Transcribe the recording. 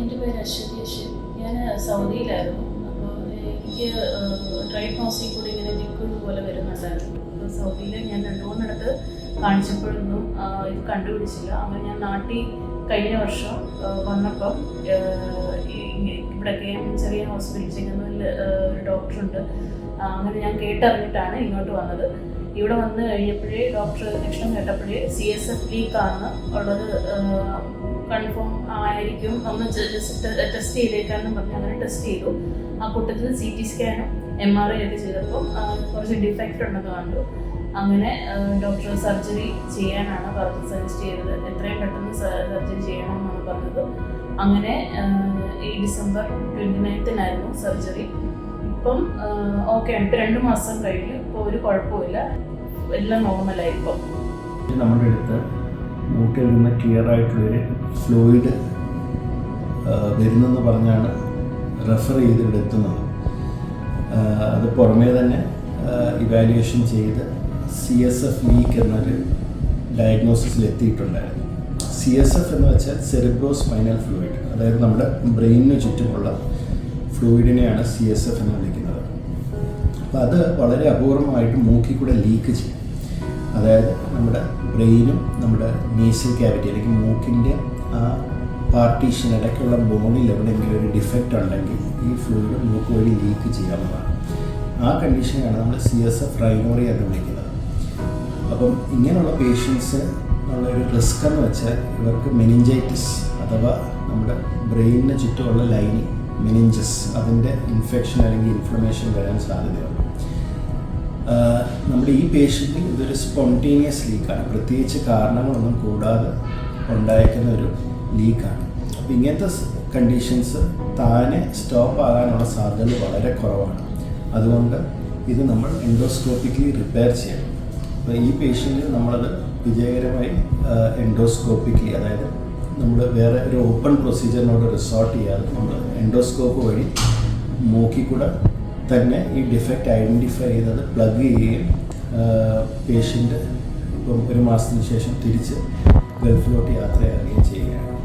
എന്റെ പേര് അശ്വതി അശ്വതി ഞാൻ സൗദിയിലായിരുന്നു. അപ്പോൾ എനിക്ക് ട്രൈ നോസിൽ കൂടി ഇങ്ങനെ ലിക്വിഡ് പോലെ വരുന്നുണ്ടായിരുന്നു. അപ്പോൾ സൗദിയിൽ ഞാൻ രണ്ട് മൂന്നിടത്ത് കാണിച്ചപ്പോഴൊന്നും ഇത് കണ്ടുപിടിച്ചില്ല. അങ്ങനെ ഞാൻ നാട്ടിൽ കഴിഞ്ഞ വർഷം വന്നപ്പം ഇവിടെ കെ എം ചെറിയ ഹോസ്പിറ്റൽ ചെങ്ങന്നൂരിൽ ഒരു ഡോക്ടറുണ്ട്. അങ്ങനെ ഞാൻ കേട്ടറിഞ്ഞിട്ടാണ് ഇങ്ങോട്ട് വന്നത്. ഇവിടെ വന്ന് കഴിഞ്ഞപ്പോഴേ ഡോക്ടർ ലക്ഷണം കേട്ടപ്പോഴേ സി എസ് എഫ് ലീക്കാണ് ഉള്ളത് കൺഫേം ആയിരിക്കും ഒന്ന് ടെസ്റ്റ് ചെയ്തേക്കാന്ന് പറഞ്ഞ് അങ്ങനെ ടെസ്റ്റ് ചെയ്തു. ആ കൂട്ടത്തിൽ സി ടി സ്കാനും എം ആർ ഐ ഒക്കെ ചെയ്തപ്പോൾ കുറച്ച് ഡിഫക്റ്റ് ഉണ്ടെന്ന് കണ്ടു. അങ്ങനെ ഡോക്ടർ സർജറി ചെയ്യാനാണ് പറഞ്ഞത് സജസ്റ്റ് ചെയ്തത്. എത്രയും പെട്ടെന്ന് സർജറി ചെയ്യണമെന്നാണ് പറഞ്ഞത്. അങ്ങനെ ഈ ഡിസംബർ ട്വന്റി നയൻത്തിനായിരുന്നു സർജറി ഇപ്പം ഓക്കെ ഇപ്പം രണ്ട് മാസം കഴിഞ്ഞു. ഇപ്പോൾ ഒരു കുഴപ്പമില്ല എല്ലാം നോർമലായി ഇപ്പം. നമ്മുടെ അടുത്ത് മൂക്കിൽ നിന്ന് ക്ലിയർ ആയിട്ടുള്ളൊരു ഫ്ലൂയിഡ് വരുന്നെന്ന് പറഞ്ഞാണ് റെഫർ ചെയ്ത് ഇവിടെ എത്തുന്നത് അത് പുറമേ തന്നെ ഇവാലുവേഷൻ ചെയ്ത് സി എസ് എഫ് ലീക്ക് എന്നൊരു ഡയഗ്നോസിസിൽ എത്തിയിട്ടുണ്ടായിരുന്നു. സി എസ് എഫ് എന്ന് വെച്ചാൽ സെറിബ്രോസ് സ്പൈനൽ ഫ്ലൂയിഡ് അതായത് നമ്മുടെ ബ്രെയിനിന് ചുറ്റുമുള്ള ഫ്ലൂയിഡിനെയാണ് സി എസ് എഫ് എന്ന് വിളിക്കുന്നത്. അപ്പോൾ അത് വളരെ അപൂർവമായിട്ട് മൂക്കിൽ കൂടെ ലീക്ക് ചെയ്യും. അതായത് നമ്മുടെ ബ്രെയിനും നമ്മുടെ നേസൽ ക്യാവിറ്റി അല്ലെങ്കിൽ മൂക്കിന്റെ ആ പാർട്ടീഷൻ ഇടയ്ക്കുള്ള ബോണിൽ എവിടെയെങ്കിലും ഒരു ഡിഫക്റ്റ് ഉണ്ടെങ്കിൽ ഈ ഫ്ലൂയിഡ് മൂക്ക് വഴി ലീക്ക് ചെയ്യാവുന്നതാണ്. ആ കണ്ടീഷനെയാണ് നമ്മൾ സി എസ് എഫ് റൈനോറി എന്ന് വിളിക്കുന്നത്. അപ്പം ഇങ്ങനെയുള്ള പേഷ്യൻസ് ഉള്ള ഒരു റിസ്ക് എന്ന് വെച്ചാൽ ഇവർക്ക് മെനിഞ്ചൈറ്റിസ് അഥവാ നമ്മുടെ ബ്രെയിനിന് ചുറ്റുമുള്ള ലൈനിങ് മെനിഞ്ചസ് അതിന്റെ ഇൻഫെക്ഷൻ അല്ലെങ്കിൽ ഇൻഫ്ലമേഷൻ വരാൻ സാധ്യതയുണ്ട്. നമ്മുടെ ഈ പേഷ്യന്റിൽ ഇതൊരു സ്പോണ്ടേനിയസ് ലീക്കാണ് പ്രത്യേകിച്ച് കാരണങ്ങളൊന്നും കൂടാതെ ഉണ്ടായിരിക്കുന്ന ഒരു ലീക്കാണ് അപ്പോൾ ഇങ്ങനത്തെ കണ്ടീഷൻസ് താനെ സ്റ്റോപ്പ് ആകാനുള്ള സാധ്യത വളരെ കുറവാണ്. അതുകൊണ്ട് ഇത് നമ്മൾ എൻഡോസ്കോപ്പിക്കലി റിപ്പയർ ചെയ്യണം. അപ്പോൾ ഈ പേഷ്യന്റിന് നമ്മളത് വിജയകരമായി എൻഡോസ്കോപ്പിക്കലി അതായത് നമ്മൾ വേറെ ഒരു ഓപ്പൺ പ്രൊസീജിയറിനോട് റിസോർട്ട് ചെയ്യാതെ നമ്മൾ എൻഡോസ്കോപ്പ് വഴി മൂക്കിക്കൂടെ തന്നെ ഈ ഡിഫക്റ്റ് ഐഡന്റിഫൈ ചെയ്തത് പ്ലഗ് ചെയ്യുകയും പേഷ്യന്റ് ഇപ്പം ഒരു മാസത്തിന് ശേഷം തിരിച്ച് ഗൾഫിലോട്ട് യാത്രയാകുകയും ചെയ്യുകയാണ്.